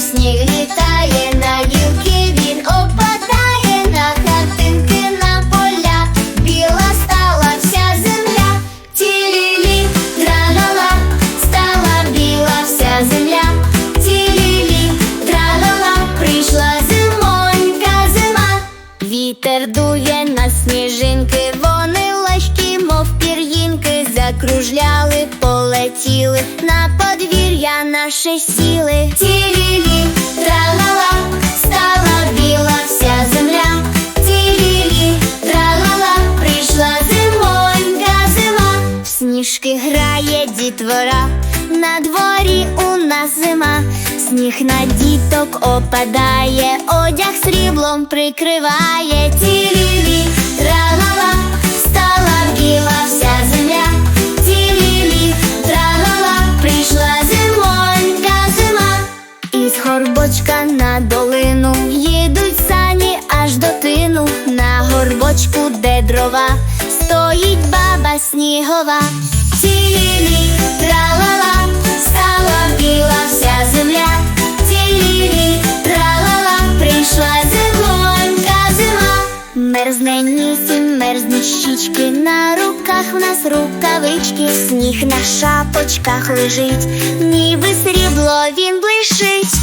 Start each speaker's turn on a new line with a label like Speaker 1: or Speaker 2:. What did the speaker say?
Speaker 1: сніг літає, на гілки він опадає, на хатинки, на поля, біла стала вся земля, тілі тралала, стала біла вся земля, тілі тралала, прийшла зимонька зима. Вітер дує на сніжинки, вони легкі, мов пір'їнки, закружляли, полетіли, на подвір'я наше сіли. Тілі тралала, стала біла вся земля. Тілі тралала, прийшла зимонька зима. В сніжки грає дітвора, на дворі у нас зима, сніг на діток опадає, одяг сріблом прикриває, тілі дрова, стоїть баба снігова. Тілі тралала, стала біла вся земля. Тілі тралала, прийшла зимонька зима. Мерзне нісім, мерзне щічки, на руках в нас рукавички, сніг на шапочках лежить, ніби срібло він тралала.